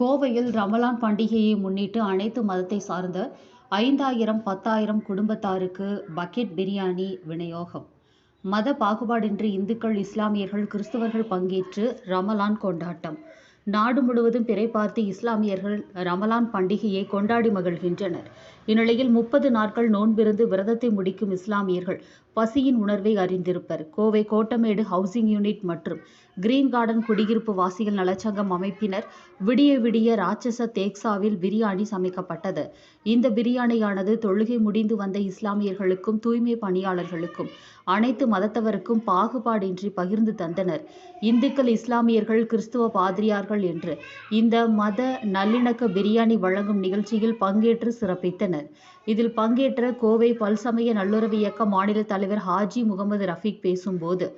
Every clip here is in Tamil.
கோவையில் ரமலான் பண்டிகையை முன்னிட்டு அனைத்து மதத்தை சார்ந்த ஐந்தாயிரம் பத்தாயிரம் குடும்பத்தாருக்கு பக்கெட் பிரியாணி விநியோகம். மத பாகுபாடின்றி இந்துக்கள் இஸ்லாமியர்கள் கிறிஸ்தவர்கள் பங்கேற்று ரமலான் கொண்டாட்டம். நாடு முழுவதும் பிறை பார்த்து இஸ்லாமியர்கள் ரமலான் பண்டிகையை கொண்டாடி மகிழ்கின்றனர். இந்நிலையில் முப்பது நாட்கள் நோன்பிருந்து விரதத்தை முடிக்கும் இஸ்லாமியர்கள் பசியின் உணர்வை அறிந்திருப்பர். கோவை கோட்டமேடு ஹவுசிங் யூனிட் மற்றும் கிரீன் கார்டன் குடியிருப்பு வாசிகள் நலச்சங்கம் அமைப்பினர் விடிய விடிய ராட்சச தேக்ஸாவில் பிரியாணி சமைக்கப்பட்டது. இந்த பிரியாணியானது தொழுகை முடிந்து வந்த இஸ்லாமியர்களுக்கும் தூய்மை பணியாளர்களுக்கும் அனைத்து மதத்தவருக்கும் பாகுபாடின்றி பகிர்ந்து தந்தனர். இந்துக்கள் இஸ்லாமியர்கள் கிறிஸ்துவ பாதிரியார்கள் என்று இந்த மத நல்லிணக்க பிரியாணி வழங்கும் நிகழ்ச்சியில் பங்கேற்று சிறப்பித்தனர். இதில் பங்கேற்ற கோவை பல்சமய நல்லுறவு இயக்க மாநில தலைவர் ஹாஜி முகமது ரஃபீக் பேசும்போது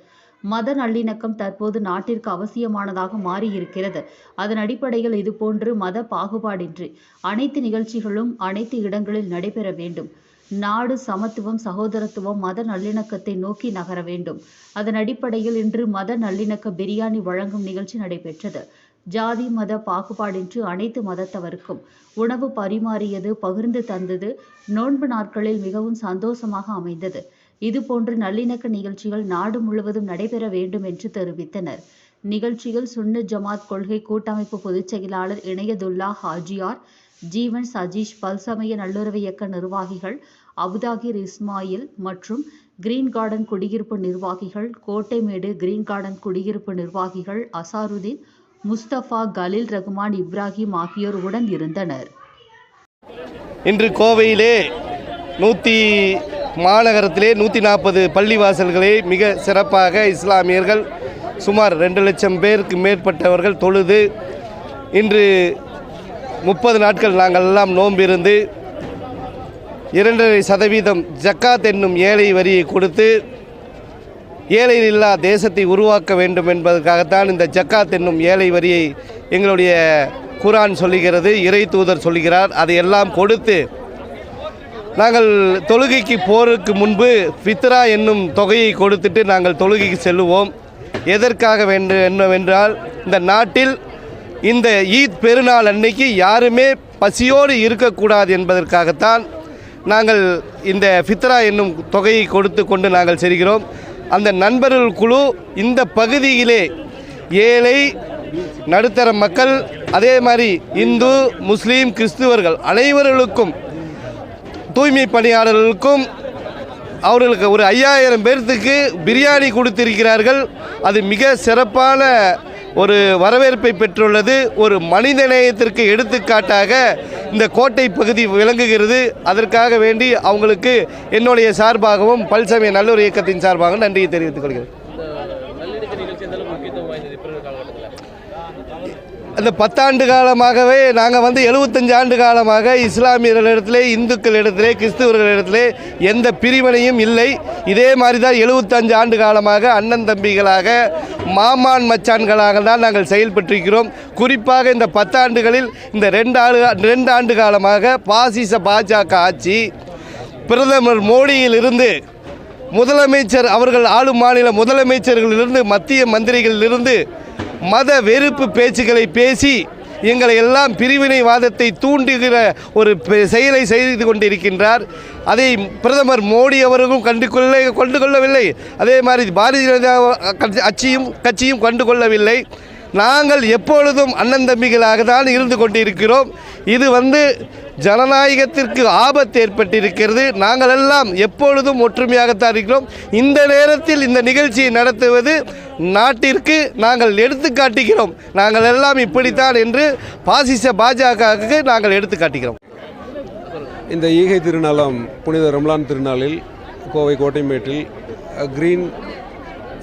மத நல்லிணக்கம் தற்போது நாட்டிற்கு அவசியமானதாக மாறியிருக்கிறது. அதன் அடிப்படையில் இதுபோன்று மத பாகுபாடின்றி அனைத்து நிகழ்ச்சிகளும் அனைத்து இடங்களில் நடைபெற வேண்டும். நாடு சமத்துவம் சகோதரத்துவம் மத நல்லிணக்கத்தை நோக்கி நகர வேண்டும். அதன் அடிப்படையில் இன்று மத நல்லிணக்க பிரியாணி வழங்கும் நிகழ்ச்சி நடைபெற்றது. ஜாதி மத பாகுபாடின்றி அனைத்து மதத்தவருக்கும் உணவு பரிமாறியது பகிர்ந்து தந்தது நோன்பு நாட்களில் மிகவும் சந்தோஷமாக அமைந்தது. இதுபோன்று நல்லிணக்க நிகழ்ச்சிகள் நாடு முழுவதும் நடைபெற வேண்டும் என்று தெரிவித்தனர். நிகழ்ச்சியில் சுன்னு ஜமாத் கொள்கை கூட்டமைப்பு பொதுச் செயலாளர் இணையதுல்லா ஹாஜியார் ஜீவன் சஜீஷ் பல்சமய நல்லுறவு இயக்க நிர்வாகிகள் அபுதாகிர் இஸ்மாயில் மற்றும் கிரீன் கார்டன் குடியிருப்பு நிர்வாகிகள் கோட்டைமேடு கிரீன் கார்டன் குடியிருப்பு நிர்வாகிகள் அசாருதீன் முஸ்தபா கலீல் ரகுமான் இப்ராஹிம் ஆகியோர் உடன் இருந்தனர். இன்று கோவையிலே நூற்றி மாநகரத்திலே நூற்றி நாற்பது பள்ளிவாசல்களை மிக சிறப்பாக இஸ்லாமியர்கள் சுமார் ரெண்டு லட்சம் பேருக்கு மேற்பட்டவர்கள் தொழுது இன்று முப்பது நாட்கள் நாங்கள் எல்லாம் நோம்பிருந்து இரண்டரை சதவீதம் ஜக்காத் என்னும் ஏழை வரியை கொடுத்து ஏழை இல்லா தேசத்தை உருவாக்க வேண்டும் என்பதற்காகத்தான் இந்த ஜக்காத் என்னும் ஏழை வரியை எங்களுடைய குரான் சொல்லுகிறது இறை தூதர் சொல்லுகிறார். அதையெல்லாம் கொடுத்து நாங்கள் தொழுகைக்கு போருக்கு முன்பு ஃபித்ரா என்னும் தொகையை கொடுத்துட்டு நாங்கள் தொழுகைக்கு செல்லுவோம். எதற்காக வேண்டும் என்னவென்றால் இந்த நாட்டில் இந்த ஈத் பெருநாள் அன்னைக்கு யாருமே பசியோடு இருக்கக்கூடாது என்பதற்காகத்தான் நாங்கள் இந்த ஃபித்ரா என்னும் தொகையை கொடுத்து கொண்டு நாங்கள் செல்கிறோம். அந்த நண்பர்கள் குழு இந்த பகுதியிலே ஏழை நடுத்தர மக்கள் அதே மாதிரி இந்து முஸ்லீம் கிறிஸ்துவர்கள் அனைவர்களுக்கும் தூய்மை பணியாளர்களுக்கும் அவர்களுக்கு ஒரு ஐயாயிரம் பேர்த்துக்கு பிரியாணி கொடுத்திருக்கிறார்கள். அது மிக சிறப்பான ஒரு வரவேற்பை பெற்றுள்ளது. ஒரு மனிதநேயத்திற்கு எடுத்துக்காட்டாக இந்த கோட்டை பகுதி விளங்குகிறது. அதற்காக வேண்டி அவங்களுக்கு என்னுடைய சார்பாகவும் பல்சமய நல்லூர் இயக்கத்தின் சார்பாகவும் நன்றியை தெரிவித்துக் கொள்கிறேன் இந்த நல்லிணக்க நிகழ்ச்சி எந்த அளவுக்கு முக்கியத்துவம் வாய்ந்தது இப்போ இருக்கிற காலகட்டத்தில் அந்த பத்தாண்டு காலமாகவே நாங்கள் வந்து எழுபத்தஞ்சு ஆண்டு காலமாக இஸ்லாமியர்களிடத்திலே இந்துக்களிடத்திலே கிறிஸ்துவர்களிடத்திலே எந்த பிரிவினையும் இல்லை. இதே மாதிரி தான் எழுபத்தஞ்சு ஆண்டு காலமாக அண்ணன் தம்பிகளாக மாமான் மச்சான்களாக தான் நாங்கள் செயல்பட்டிருக்கிறோம். குறிப்பாக இந்த பத்தாண்டுகளில் இந்த ரெண்டு ஆண்டு ரெண்டு ஆண்டு காலமாக பாசிச பாஜக ஆட்சி பிரதமர் மோடியிலிருந்து முதலமைச்சர் அவர்கள் ஆளும் மாநில முதலமைச்சர்களிலிருந்து மத்திய மந்திரிகளிலிருந்து மத வெறுப்பு பேச்சுக்களை பேசி எங்களை எல்லாம் பிரிவினைவாதத்தை தூண்டுகிற ஒரு பெ- செயலை செய்து கொண்டிருக்கின்றார். அதை பிரதமர் மோடி அவர்களும் கண்டு கொள்ள கொண்டு கொள்ளவில்லை. அதே மாதிரி பாரதிய ஜனதா கட்சி- கட்சியும் கட்சியும் கண்டு கொள்ளவில்லை. நாங்கள் எப்பொழுதும் அண்ணன் தம்பிகளாக தான் இருந்து கொண்டிருக்கிறோம். இது வந்து ஜனநாயகத்திற்கு ஆபத்து ஏற்பட்டிருக்கிறது. நாங்கள் எல்லாம் எப்பொழுதும் ஒற்றுமையாகத்தான் இருக்கிறோம். இந்த நேரத்தில் இந்த நிகழ்ச்சியை நடத்துவது நாட்டிற்கு நாங்கள் எடுத்து காட்டுகிறோம். நாங்கள் எல்லாம் இப்படித்தான் என்று பாசிச பாஜகவுக்கு நாங்கள் எடுத்து காட்டுகிறோம். இந்த ஈகை திருநாளாம் புனித ரம்லான் திருநாளில் கோவை கோட்டைமேட்டில் கிரீன்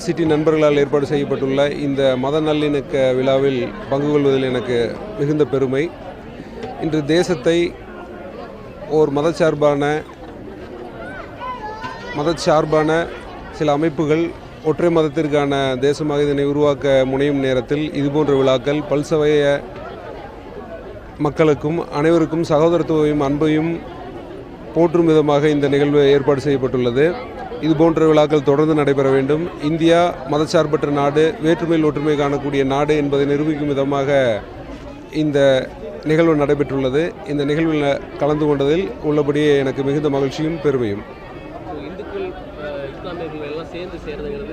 சிட்டி நண்பர்களால் ஏற்பாடு செய்யப்பட்டுள்ள இந்த மத நல்லிணக்க விழாவில் பங்கு கொள்வதில் எனக்கு மிகுந்த பெருமை. இன்று தேசத்தை ஓர் மதச்சார்பான மதச்சார்பான சில அமைப்புகள் ஒற்றை மதத்திற்கான தேசமாக இதனை உருவாக்க முனையும் நேரத்தில் இதுபோன்ற விழாக்கள் பல்சவைய மக்களுக்கும் அனைவருக்கும் சகோதரத்துவையும் அன்பையும் போற்றும் விதமாக இந்த நிகழ்வு ஏற்பாடு செய்யப்பட்டுள்ளது. இது போன்ற விழாக்கள் தொடர்ந்து நடைபெற வேண்டும். இந்தியா மதச்சார்பற்ற நாடு வேற்றுமையில் ஒற்றுமை காணக்கூடிய நாடு என்பதை நிரூபிக்கும் விதமாக இந்த நிகழ்வு நடைபெற்றுள்ளது. இந்த நிகழ்வில் கலந்து கொண்டதில் உள்ளபடியே எனக்கு மிகுந்த மகிழ்ச்சியும் பெருமையும். இந்துக்கள் சேர்ந்து சேர்றதுங்கிறது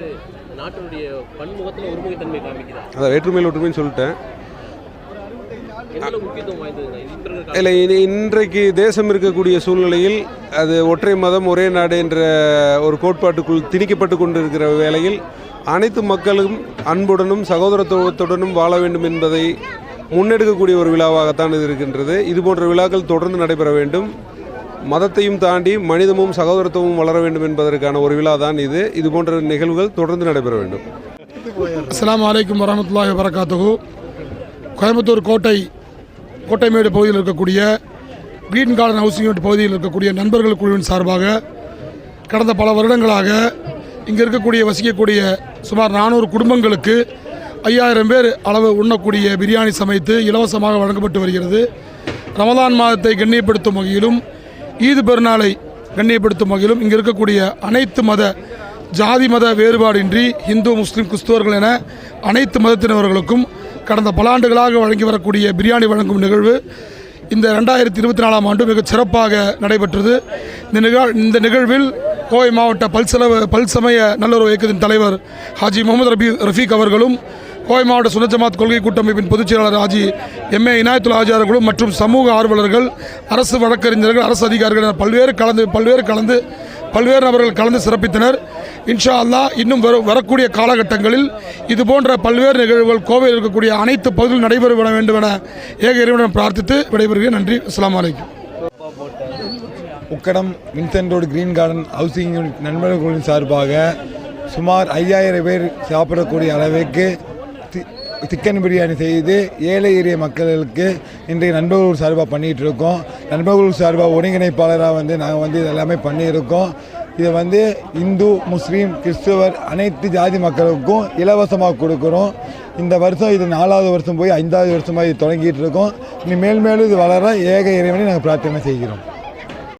நாட்டினுடைய பன்முகத்தில் ஒருமுகத்தன்மை காமிக்குதா? அதான் வேற்றுமையில் ஒற்றுமைன்னு சொல்லிட்டேன். இல்லை இனி இன்றைக்கு தேசம் இருக்கக்கூடிய சூழ்நிலையில் அது ஒற்றை மதம் ஒரே நாடு என்ற ஒரு கோட்பாட்டுக்குள் திணிக்கப்பட்டு கொண்டிருக்கிற வேளையில் அனைத்து மக்களும் அன்புடனும் சகோதரத்துவத்துடனும் வாழ வேண்டும் என்பதை முன்னெடுக்கக்கூடிய ஒரு விழாவாகத்தான் இது இருக்கின்றது. இது போன்ற விழாக்கள் தொடர்ந்து நடைபெற வேண்டும். மதத்தையும் தாண்டி மனிதமும் சகோதரத்துவமும் வளர வேண்டும் என்பதற்கான ஒரு விழா தான் இது. இது போன்ற நிகழ்வுகள் தொடர்ந்து நடைபெற வேண்டும். அஸ்லாம் அலைக்கும் வரமத்துல்லாஹி வரகாத்துஹு கோயம்புத்தூர் கோட்டை கோட்டைமேடு பகுதியில் இருக்கக்கூடிய கிரீன் கார்டன் ஹவுசிங் யூனிட் பகுதியில் இருக்கக்கூடிய நண்பர்கள் குழுவின் சார்பாக கடந்த பல வருடங்களாக இங்கே இருக்கக்கூடிய வசிக்கக்கூடிய சுமார் நானூறு குடும்பங்களுக்கு ஐயாயிரம் பேர் அளவு உண்ணக்கூடிய பிரியாணி சமைத்து இலவசமாக வழங்கப்பட்டு வருகிறது. ரமதான் மாதத்தை கண்ணியப்படுத்தும் வகையிலும் ஈது பெருநாளை கண்ணியப்படுத்தும் வகையிலும் இங்கே இருக்கக்கூடிய அனைத்து மத ஜாதி மத வேறுபாடின்றி இந்து முஸ்லீம் கிறிஸ்துவர்கள் என அனைத்து மதத்தினர்களுக்கும் கடந்த பல ஆண்டுகளாக வழங்கி வரக்கூடிய பிரியாணி வழங்கும் நிகழ்வு இந்த ரெண்டாயிரத்தி இருபத்தி நாலாம் ஆண்டு மிகச் சிறப்பாக நடைபெற்றது. இந்த நிகழ் இந்த நிகழ்வில் கோவை மாவட்ட பல்செலவு பல்சமய நல்லுறவு இயக்கத்தின் தலைவர் ஹாஜி முகமது ரபி ரஃபீக் அவர்களும் கோவை மாவட்ட சுனஜமாத் கொள்கை கூட்டமைப்பின் பொதுச் செயலாளர் ஹாஜி எம் ஏ இனாயத்துல் ஆஜார்களும் மற்றும் சமூக ஆர்வலர்கள் அரசு வழக்கறிஞர்கள் அரசு அதிகாரிகள் என பல்வேறு கலந்து பல்வேறு கலந்து பல்வேறு நபர்கள் கலந்து சிறப்பித்தனர். இன்ஷா அல்லா இன்னும் வர வரக்கூடிய காலகட்டங்களில் இது போன்ற பல்வேறு நிகழ்வுகள் கோவையில் இருக்கக்கூடிய அனைத்து பகுதிகளும் நடைபெற வேண்டும் என ஏக இறைவனிடம் பிரார்த்தித்து விடைபெறுகிறேன். நன்றி. அஸ்லாம் அலைக்கும். Ukkadam Vincent road green garden housing unit நண்பர்களின் சார்பாக சுமார் ஐயாயிரம் பேர் சாப்பிடக்கூடிய அளவுக்கு சிக்கன் பிரியாணி செய்து ஏழை எளிய மக்களுக்கு இன்றைக்கு நண்பர்கள் சார்பாக பண்ணிகிட்டு இருக்கோம் நண்பர்கள் சார்பாக ஒருங்கிணைப்பாளராக வந்து நாங்கள் வந்து இதெல்லாமே பண்ணியிருக்கோம். இதை வந்து இந்து முஸ்லீம் கிறிஸ்துவர் அனைத்து ஜாதி மக்களுக்கும் இலவசமாக கொடுக்குறோம். இந்த வருஷம் இது நாலாவது வருஷம் போய் ஐந்தாவது வருஷமாக இது தொடங்கிட்டு இருக்கோம் இனி மேல் மேலும் இது வளர ஏக இறைவனை நாங்கள் பிரார்த்தனை செய்கிறோம்.